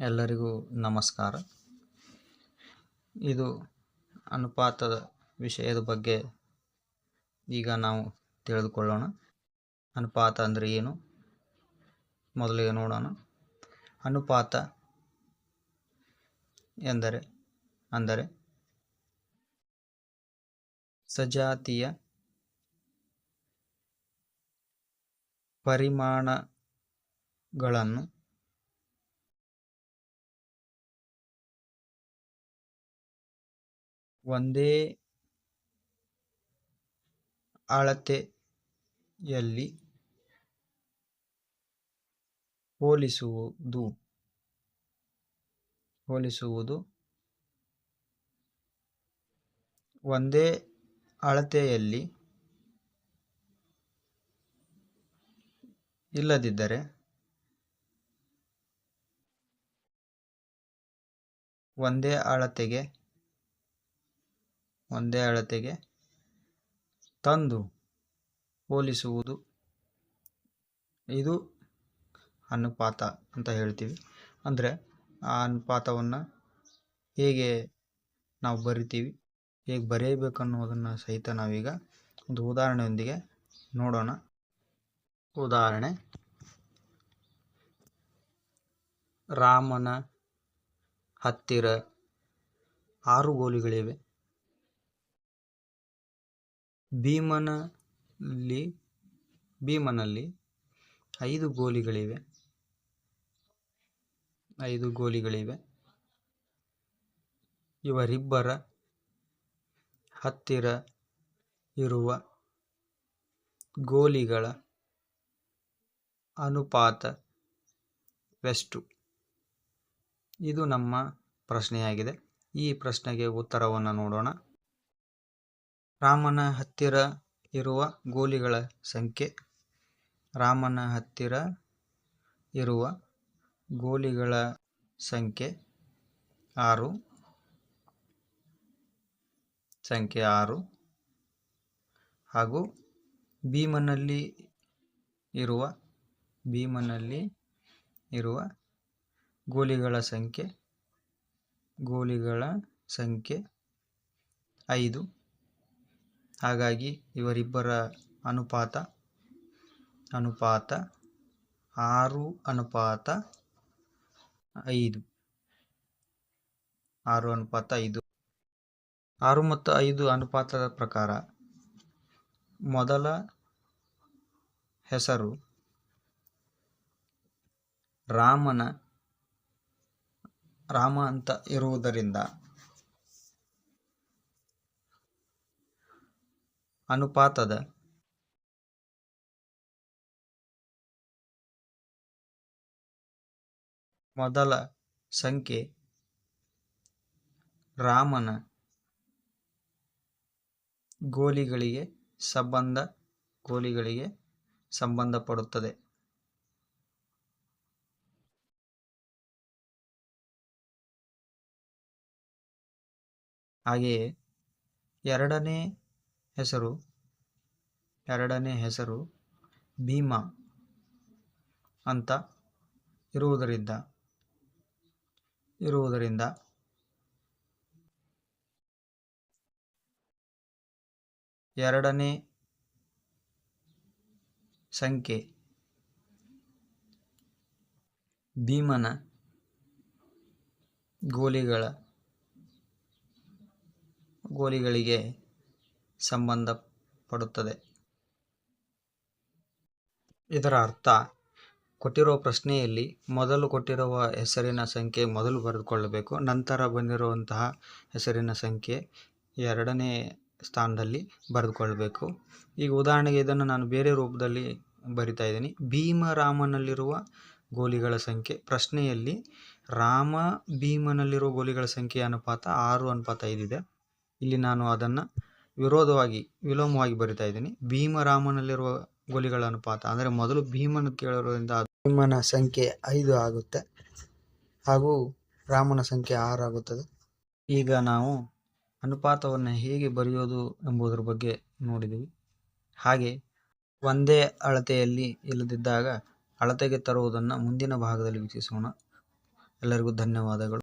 ಎಲ್ಲರಿಗೂ ನಮಸ್ಕಾರ. ಇದು ಅನುಪಾತದ ವಿಷಯದ ಬಗ್ಗೆ ಈಗ ನಾವು ತಿಳಿದುಕೊಳ್ಳೋಣ. ಅನುಪಾತ ಅಂದರೆ ಏನು? ಮೊದಲಿಗೆ ನೋಡೋಣ. ಅನುಪಾತ ಎಂದರೆ, ಅಂದರೆ ಸಜಾತಿಯ ಪರಿಮಾಣಗಳನ್ನು ಒಂದೇ ಅಳತೆಯಲ್ಲಿ ಹೋಲಿಸುವುದು ಹೋಲಿಸುವುದು ಒಂದೇ ಅಳತೆಯಲ್ಲಿ ಇಲ್ಲದಿದ್ದರೆ ಒಂದೇ ಅಳತೆಗೆ ಒಂದೇ ಅಳತೆಗೆ ತಂದು ಹೋಲಿಸುವುದು. ಇದು ಅನುಪಾತ ಅಂತ ಹೇಳ್ತೀವಿ. ಅಂದರೆ ಆ ಅನುಪಾತವನ್ನು ಹೇಗೆ ನಾವು ಬರಿತೀವಿ, ಹೇಗೆ ಬರೆಯಬೇಕು ಅನ್ನೋದನ್ನು ಸಹಿತ ನಾವೀಗ ಒಂದು ಉದಾಹರಣೆಯೊಂದಿಗೆ ನೋಡೋಣ. ಉದಾಹರಣೆ, ರಾಮನ ಹತ್ತಿರ ಆರು ಗೋಲಿಗಳಿವೆ. ಭೀಮನಲ್ಲಿ ಭೀಮನಲ್ಲಿ ಐದು ಗೋಲಿಗಳಿವೆ. ಐದು ಗೋಲಿಗಳಿವೆ. ಇವರಿಬ್ಬರ ಹತ್ತಿರ ಇರುವ ಗೋಲಿಗಳ ಅನುಪಾತವೆಷ್ಟು? ಇದು ನಮ್ಮ ಪ್ರಶ್ನೆಯಾಗಿದೆ. ಈ ಪ್ರಶ್ನೆಗೆ ಉತ್ತರವನ್ನು ನೋಡೋಣ. ರಾಮನ ಹತ್ತಿರ ಇರುವ ಗೋಲಿಗಳ ಸಂಖ್ಯೆ. ರಾಮನ ಹತ್ತಿರ ಇರುವ ಗೋಲಿಗಳ ಸಂಖ್ಯೆ ಆರು. ಸಂಖ್ಯೆ ಆರು. ಹಾಗೂ ಭೀಮನಲ್ಲಿ ಇರುವ ಭೀಮನಲ್ಲಿ ಇರುವ ಗೋಲಿಗಳ ಸಂಖ್ಯೆ ಗೋಲಿಗಳ ಸಂಖ್ಯೆ ಐದು. ಹಾಗಾಗಿ ಇವರಿಬ್ಬರ ಅನುಪಾತ ಅನುಪಾತ ಆರು, ಅನುಪಾತ ಐದು. ಆರು, ಅನುಪಾತ ಐದು. ಆರು ಮತ್ತು ಐದು ಅನುಪಾತದ ಪ್ರಕಾರ ಮೊದಲ ಹೆಸರು ರಾಮನ, ರಾಮ ಅಂತ ಇರುವುದರಿಂದ ಅನುಪಾತದ. ಮೊದಲ ಸಂಖ್ಯೆ ರಾಮನ ಗೋಲಿಗಳಿಗೆ ಸಂಬಂಧ ಗೋಲಿಗಳಿಗೆ ಸಂಬಂಧಪಡುತ್ತದೆ. ಹಾಗೆಯೇ ಎರಡನೇ ಹೆಸರು ಎರಡನೇ ಹೆಸರು ಭೀಮ ಅಂತ ಇರುವುದರಿಂದ ಇರುವುದರಿಂದ. ಎರಡನೇ ಸಂಖ್ಯೆ ಭೀಮನ ಗೋಲಿಗಳ ಗೋಲಿಗಳಿಗೆ ಸಂಬಂಧಪಡುತ್ತದೆ. ಇದರ ಅರ್ಥ, ಕೊಟ್ಟಿರುವ ಪ್ರಶ್ನೆಯಲ್ಲಿ ಮೊದಲು ಕೊಟ್ಟಿರುವ ಹೆಸರಿನ ಸಂಖ್ಯೆ ಮೊದಲು ಬರೆದುಕೊಳ್ಳಬೇಕು, ನಂತರ ಬಂದಿರುವಂತಹ ಹೆಸರಿನ ಸಂಖ್ಯೆ ಎರಡನೇ ಸ್ಥಾನದಲ್ಲಿ ಬರೆದುಕೊಳ್ಳಬೇಕು. ಈಗ ಉದಾಹರಣೆಗೆ ಇದನ್ನು ನಾನು ಬೇರೆ ರೂಪದಲ್ಲಿ ಬರಿತಾ ಇದ್ದೀನಿ. ಭೀಮರಾಮನಲ್ಲಿರುವ ಗೋಲಿಗಳ ಸಂಖ್ಯೆ, ಪ್ರಶ್ನೆಯಲ್ಲಿ ರಾಮ ಭೀಮನಲ್ಲಿರುವ ಗೋಲಿಗಳ ಸಂಖ್ಯೆ ಅನುಪಾತ ಆರು ಅನುಪಾತ ಐದಿದೆ ಇಲ್ಲಿ ನಾನು ಅದನ್ನು ವಿರೋಧವಾಗಿ, ವಿಲೋಮವಾಗಿ ಬರಿತಾ ಇದ್ದೀನಿ. ಭೀಮರಾಮನಲ್ಲಿರುವ ಗೋಲಿಗಳ ಅನುಪಾತ, ಅಂದರೆ ಮೊದಲು ಭೀಮನ ಕೇಳಿರೋದ್ರಿಂದ ಭೀಮನ ಸಂಖ್ಯೆ ಐದು ಆಗುತ್ತೆ. ಹಾಗೂ ರಾಮನ ಸಂಖ್ಯೆ ಆರು ಆಗುತ್ತದೆ. ಈಗ ನಾವು ಅನುಪಾತವನ್ನು ಹೇಗೆ ಬರೆಯೋದು ಎಂಬುದರ ಬಗ್ಗೆ ನೋಡಿದ್ದೀವಿ. ಹಾಗೆ ಒಂದೇ ಅಳತೆಯಲ್ಲಿ ಇಲ್ಲದಿದ್ದಾಗ ಅಳತೆಗೆ ತರುವುದನ್ನು ಮುಂದಿನ ಭಾಗದಲ್ಲಿ ವೀಕ್ಷಿಸೋಣ. ಎಲ್ಲರಿಗೂ ಧನ್ಯವಾದಗಳು.